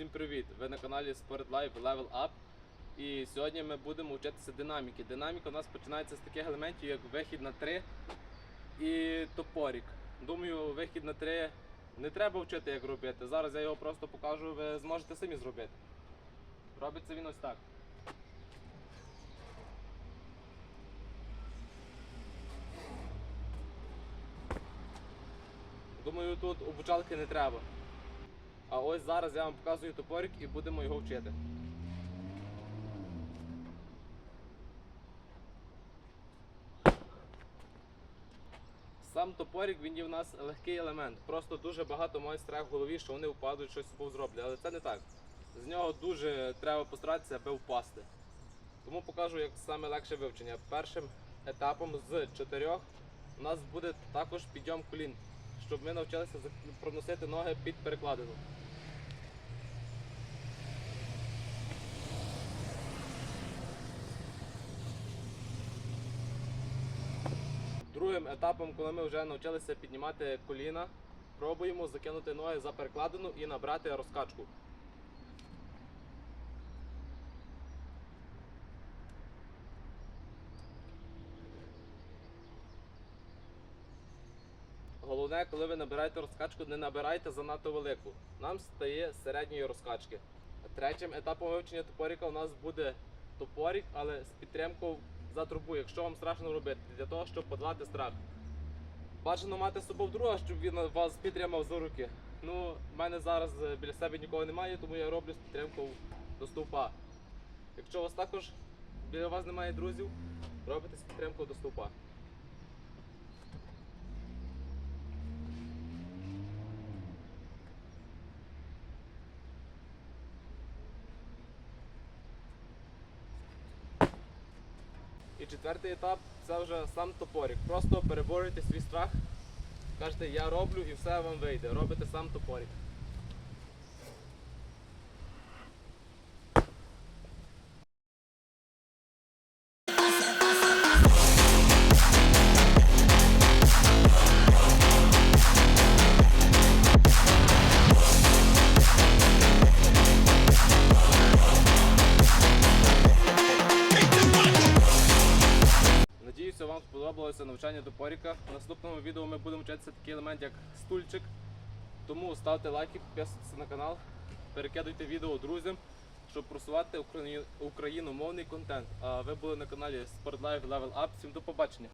Всім привіт! Ви на каналі Sport Life Level Up. І сьогодні ми будемо вчитися динаміки. Динаміка у нас починається з таких елементів, як вихід на 3 і топорік. Думаю, вихід на 3 не треба вчити, як робити. Зараз я його просто покажу, ви зможете самі зробити. Робиться він ось так. Думаю, тут обучалки не треба. А ось зараз я вам показую топорик і будемо його вчити. Сам топорик він є в нас легкий елемент. Просто дуже багато мають страх в голові, що вони впадуть, щось зроблять. Але це не так. З нього дуже треба постаратися, аби впасти. Тому покажу, як саме легше вивчення. Першим етапом з чотирьох у нас буде також підйом колін, щоб ми навчилися проносити ноги під перекладину. Другим етапом, коли ми вже навчилися піднімати коліна, пробуємо закинути ноги за перекладину і набрати розкачку. Головне, коли ви набираєте розкачку, не набирайте занадто велику. Нам стає середньої розкачки. Третім етапом вивчення топорика у нас буде топорик, але з підтримкою за трубу, якщо вам страшно робити, для того, щоб подолати страх. Бажано мати з собою друга, щоб він вас підтримав за руки. Ну, в мене зараз е, біля себе нікого немає, тому я роблю з підтримкою до стовпа. Якщо у вас також біля вас немає друзів, робите з підтримкою до стовпа. І четвертий етап це вже сам топорик. Просто переборюйте свій страх. Кажете, я роблю і все вам вийде. Робите сам топорик. Надіюся, вам сподобалося навчання до поріка. В наступному відео ми будемо вчитися такий елемент, як стульчик. Тому ставте лайки, підписуйтесь на канал, перекидуйте відео друзям, щоб просувати україномовний контент. А ви були на каналі SportLife Level Up. Всім до побачення!